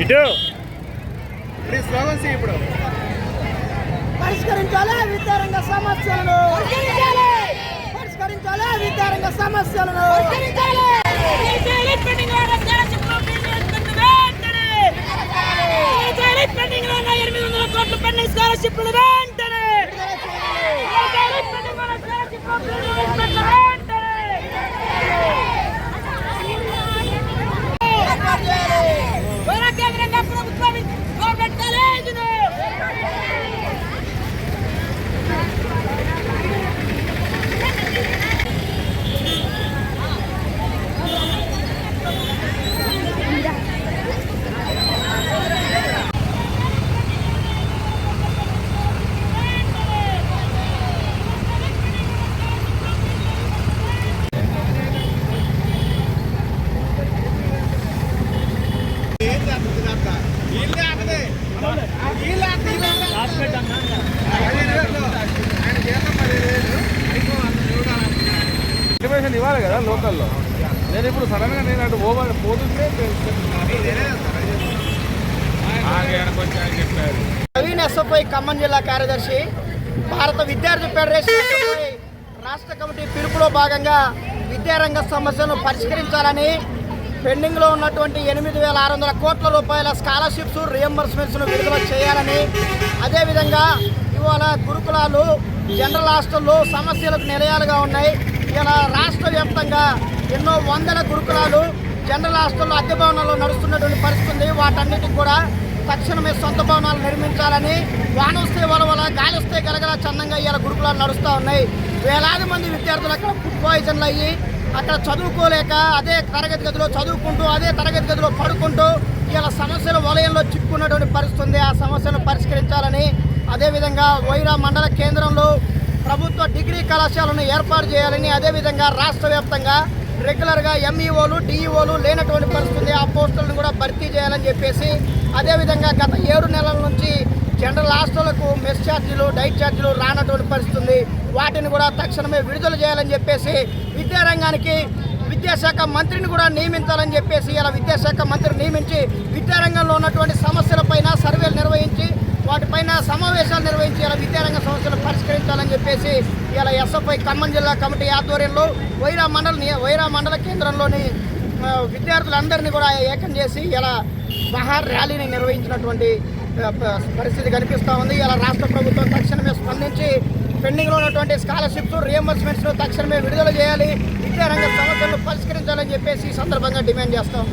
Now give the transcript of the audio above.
ఇటు. ఇప్పుడు. పరిష్కరించాలి విద్యారంగ సమస్యలను. పరిష్కరించాలి. విద్యారంగ సమస్యలను. స్కాలర్షిప్లు ఇన్ఫర్మేషన్ ఇవ్వాలి కదా లోకల్లో? నేను ఇప్పుడు సడన్గా నేను అటు పోవాలి పోతుంటే నవీన్ ఎస్ఎఫ్ఐ ఖమ్మం జిల్లా కార్యదర్శి భారత విద్యార్థి ఫెడరేషన్ రాష్ట్ర కమిటీ పిలుపులో భాగంగా విద్యారంగ సమస్యలను పరిష్కరించాలని పెండింగ్లో ఉన్నటువంటి ఎనిమిది వేల ఆరు వందల కోట్ల రూపాయల స్కాలర్షిప్స్ రియంబర్స్మెంట్స్ను విడుదల చేయాలని అదేవిధంగా ఇవాళ గురుకులాలు జనరల్ హాస్టల్లో సమస్యలకు నిలయాలుగా ఉన్నాయి. ఇవాళ రాష్ట్ర వ్యాప్తంగా ఎన్నో వందల గురుకులాలు జనరల్ హాస్టల్లో అద్దె భవనాల్లో నడుస్తున్నటువంటి పరిస్థితి ఉంది. వాటన్నిటికి కూడా తక్షణమే సొంత భవనాలు నిర్మించాలని వానొస్తే వలవల గాలిస్తే గలగల చందంగా ఇవాళ గురుకులాలు నడుస్తూ ఉన్నాయి. వేలాది మంది విద్యార్థులు అక్కడ ఫుడ్ పాయిజన్లు అయ్యి అక్కడ చదువుకోలేక అదే తరగతి గదిలో చదువుకుంటూ అదే తరగతి గదిలో పడుకుంటూ ఇలా సమస్యల వలయంలో చిక్కున్నటువంటి పరిస్థితి ఉంది. ఆ సమస్యను పరిష్కరించాలని అదేవిధంగా వైరా మండల కేంద్రంలో ప్రభుత్వ డిగ్రీ కళాశాలను ఏర్పాటు చేయాలని అదేవిధంగా రాష్ట్ర వ్యాప్తంగా రెగ్యులర్గా ఎంఈఓలు డిఈఓలు లేనటువంటి పరిస్థితి ఆ పోస్టులను కూడా భర్తీ చేయాలని చెప్పేసి అదేవిధంగా గత ఏడు నెలల నుంచి జనరల్ హాస్టళ్ళకు మెస్ ఛార్జీలు డైట్ ఛార్జీలు రానటువంటి పరిస్థితి ఉంది వాటిని కూడా తక్షణమే విడుదల చేయాలని చెప్పేసి విద్యారంగానికి విద్యాశాఖ మంత్రిని కూడా నియమించాలని చెప్పేసి ఇలా విద్యాశాఖ మంత్రి నియమించి విద్యారంగంలో ఉన్నటువంటి సమస్యలపైన సర్వేలు నిర్వహించి వాటిపైన సమావేశాలు నిర్వహించి ఇలా విద్యారంగ సమస్యలు పరిష్కరించాలని చెప్పేసి ఇలా ఎస్ఎఫ్ఐ ఖమ్మం జిల్లా కమిటీ ఆధ్వర్యంలో వైరా మండల వైరా మండల కేంద్రంలోని విద్యార్థులందరినీ కూడా ఏకం చేసి ఇలా బహార్ ర్యాలీని నిర్వహించినటువంటి పరిస్థితి కనిపిస్తూ ఉంది. ఇలా రాష్ట్ర ప్రభుత్వం తక్షణమే స్పందించి పెండింగ్లో ఉన్నటువంటి స్కాలర్షిప్స్ రియంబర్స్మెంట్స్ తక్షణమే విడుదల చేయాలి. విద్యారంగ సమస్యలను పరిష్కరించాలని చెప్పేసి ఈ సందర్భంగా డిమాండ్ చేస్తాం.